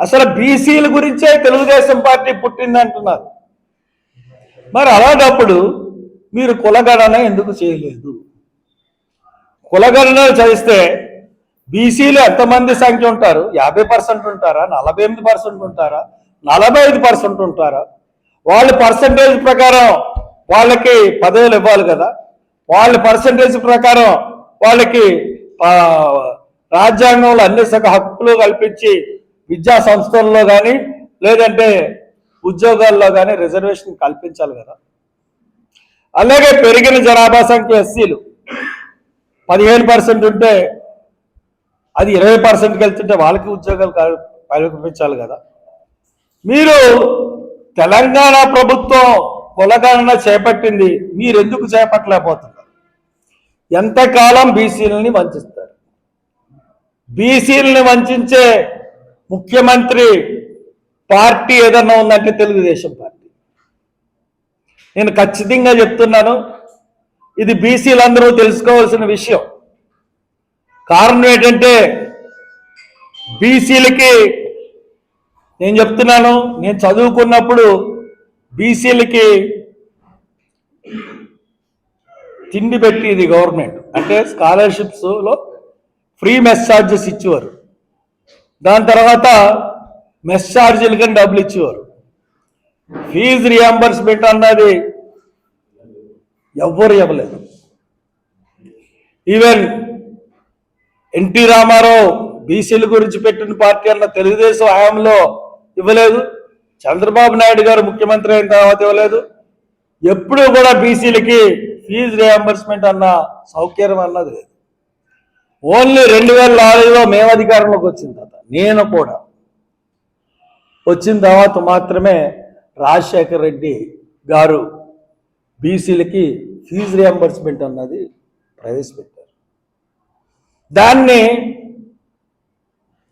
అసలు బీసీల గురించే తెలుగుదేశం పార్టీ పుట్టింది అంటున్నారు. మరి అలాంటప్పుడు మీరు కులగణన ఎందుకు చేయలేదు? కులగణన చేస్తే బీసీలు ఎంతమంది సంఖ్య ఉంటారు? యాభై పర్సెంట్ ఉంటారా? నలభై ఎనిమిది పర్సెంట్ ఉంటారా? నలభై ఐదు పర్సెంట్ ఉంటారా? వాళ్ళ పర్సంటేజ్ ప్రకారం వాళ్ళకి పదవులు ఇవ్వాలి కదా? వాళ్ళ పర్సంటేజ్ ప్రకారం వాళ్ళకి రాజ్యాంగంలో అన్ని సగ హక్కులు కల్పించి విద్యా సంస్థల్లో కానీ లేదంటే ఉద్యోగాల్లో కానీ రిజర్వేషన్ కల్పించాలి కదా. అలాగే పెరిగిన జనాభా సంఖ్య ఎస్సీలు. పదిహేను పర్సెంట్ ఉంటే అది ఇరవై పర్సెంట్కి వెళ్తుంటే వాళ్ళకి ఉద్యోగాలు కల్పించాలి కదా. మీరు తెలంగాణ ప్రభుత్వం కులగణన చేపట్టింది మీరు ఎందుకు చేపట్టలేకపోతున్నారు? ఎంతకాలం బీసీలని వంచిస్తారు? బీసీలని వంచే ముఖ్యమంత్రి పార్టీ ఏదన్నా ఉందంటే తెలుగుదేశం పార్టీ. నేను ఖచ్చితంగా చెప్తున్నాను ఇది బీసీలందరూ తెలుసుకోవాల్సిన విషయం. కారణం ఏంటంటే బీసీలకి నేను చెప్తున్నాను నేను చదువుకున్నప్పుడు బీసీలకి తిండి పెట్టింది గవర్నమెంట్. అంటే స్కాలర్షిప్స్లో ఫ్రీ మెస్ ఛార్జెస్ ఇచ్చేవారు. దాని తర్వాత మెస్ ఛార్జీలు కానీ డబ్బులు ఇచ్చేవారు. ఫీజు రియంబర్స్మెంట్ అన్నది ఎవ్వరు ఇవ్వలేదు. ఈవెన్ ఎన్టీ రామారావు బీసీల గురించి పెట్టిన పార్టీ అన్న తెలుగుదేశం హయాంలో ఇవ్వలేదు. చంద్రబాబు నాయుడు గారు ముఖ్యమంత్రి అయిన తర్వాత ఇవ్వలేదు. ఎప్పుడూ కూడా బీసీలకి ఫీజు రియంబర్స్మెంట్ అన్న సౌకర్యం అన్నది లేదు. ఓన్లీ రెండు వేల నాలుగులో మేము అధికారంలోకి వచ్చింది తర్వాత. నేను కూడా. వచ్చిన తర్వాత మాత్రమే రాజశేఖర్ రెడ్డి గారు బీసీలకి ఫీజు రియంబర్స్మెంట్ అన్నది ప్రవేశపెట్టారు. దాన్ని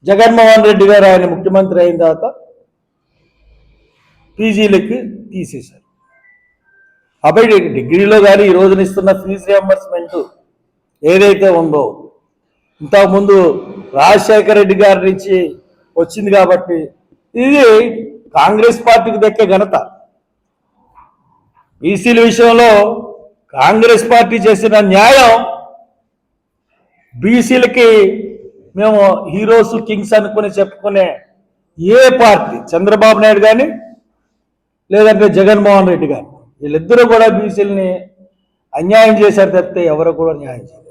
జగన్మోహన్ రెడ్డి గారు ఆయన ముఖ్యమంత్రి అయిన తర్వాత పీజీలకి తీసేశారు. కాబట్టి డిగ్రీలో కానీ ఈ రోజున ఇస్తున్న ఫీజు రియంబర్స్మెంట్ ఏదైతే ఉందో ఇంతకుముందు రాజశేఖర రెడ్డి గారి నుంచి వచ్చింది కాబట్టి ఇది కాంగ్రెస్ పార్టీకి దక్కే ఘనత. బీసీల విషయంలో కాంగ్రెస్ పార్టీ చేసిన న్యాయం బీసీలకి మేము హీరోస్ కింగ్స్ అనుకుని చెప్పుకునే ఏ పార్టీ చంద్రబాబు నాయుడు కానీ లేదంటే జగన్మోహన్ రెడ్డి కానీ వీళ్ళిద్దరూ కూడా బీసీలని అన్యాయం చేశారు తప్పితే ఎవరు కూడా న్యాయం చేయలేదు.